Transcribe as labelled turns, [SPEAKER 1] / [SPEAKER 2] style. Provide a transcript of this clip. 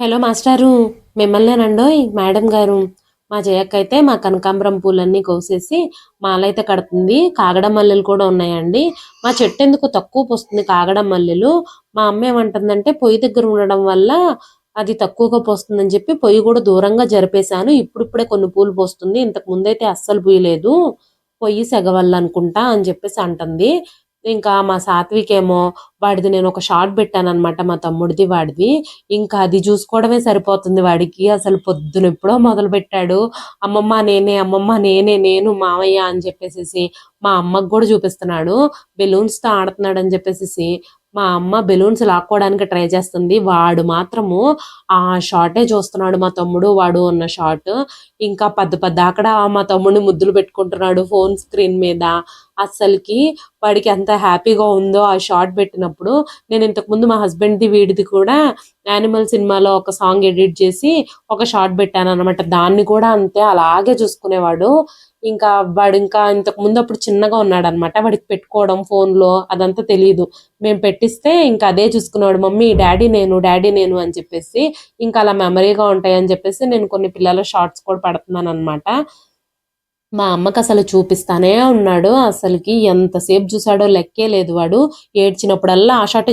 [SPEAKER 1] Hello మాస్టారు మిమ్మల్నేనండోయ్ madam గారు. మా జయక్కైతే మా కనకాంబరం పూలన్నీ కోసేసి మాలైతే కడుతుంది. కాగడ మల్లెలు కూడా ఉన్నాయండి. మా చెట్టు ఎందుకు తక్కువ పోస్తుంది కాగడ మల్లెలు? మా అమ్మ ఏమంటుందంటే పొయ్యి దగ్గర ఉండడం వల్ల అది తక్కువగా పోస్తుందని చెప్పి పొయ్యి కూడా దూరంగా జరిపేశాను. ఇప్పుడిప్పుడే కొన్ని పూలు పోస్తుంది. ఇంతకు ముందైతే అస్సలు పూయలేదు. పొయ్యి సెగవల్ల అనుకుంటా అని చెప్పేసి అంటుంది. ఇంకా మా సాత్విక్ ఏమో వాడిది నేను ఒక షార్ట్ పెట్టాను అనమాట మా తమ్ముడిది వాడిది. ఇంకా అది చూసుకోవడమే సరిపోతుంది వాడికి. అసలు పొద్దున ఎప్పుడో మొదలు పెట్టాడు. అమ్మమ్మ నేనే అమ్మమ్మ నేనే నేను మావయ్య అని చెప్పేసి మా అమ్మకు కూడా చూపిస్తున్నాడు. బెలూన్స్తో ఆడుతున్నాడు అని చెప్పేసి మా అమ్మ బెలూన్స్ లాక్కోవడానికి ట్రై చేస్తుంది. వాడు మాత్రము ఆ షార్టే చూస్తున్నాడు మా తమ్ముడు వాడు ఉన్న షార్ట్. ఇంకా పెద్ద పెద్ద అక్కడ మా తమ్ముడిని ముద్దులు పెట్టుకుంటున్నాడు ఫోన్ స్క్రీన్ మీద. అస్సలకి వాడికి ఎంత హ్యాపీగా ఉందో ఆ షార్ట్ పెట్టినప్పుడు. నేను ఇంతకు ముందు మా హస్బెండ్ ది వీడిది కూడా యానిమల్ సినిమాలో ఒక సాంగ్ ఎడిట్ చేసి ఒక షార్ట్ పెట్టాను అనమాట దాన్ని కూడా అంతే అలాగే చూసుకునేవాడు. ఇంకా వాడు ఇంకా ఇంతకు ముందు అప్పుడు చిన్నగా ఉన్నాడు అనమాట వాడికి పెట్టుకోవడం ఫోన్లో అదంతా తెలియదు మేము పెట్టిస్తే ఇంకా అదే చూసుకున్నాడు మమ్మీ డాడీ నేను డాడీ నేను అని చెప్పేసి ఇంకా అలా మెమరీగా ఉంటాయి అని చెప్పేసి నేను కొన్ని పిల్లల షార్ట్స్ కూడా పడుతున్నాను అనమాట మా అమ్మకి అసలు చూపిస్తానే ఉన్నాడు. అసలుకి ఎంతసేపు చూసాడో లెక్కే లేదు వాడు. ఏడ్చినప్పుడల్లా ఆ షార్ట్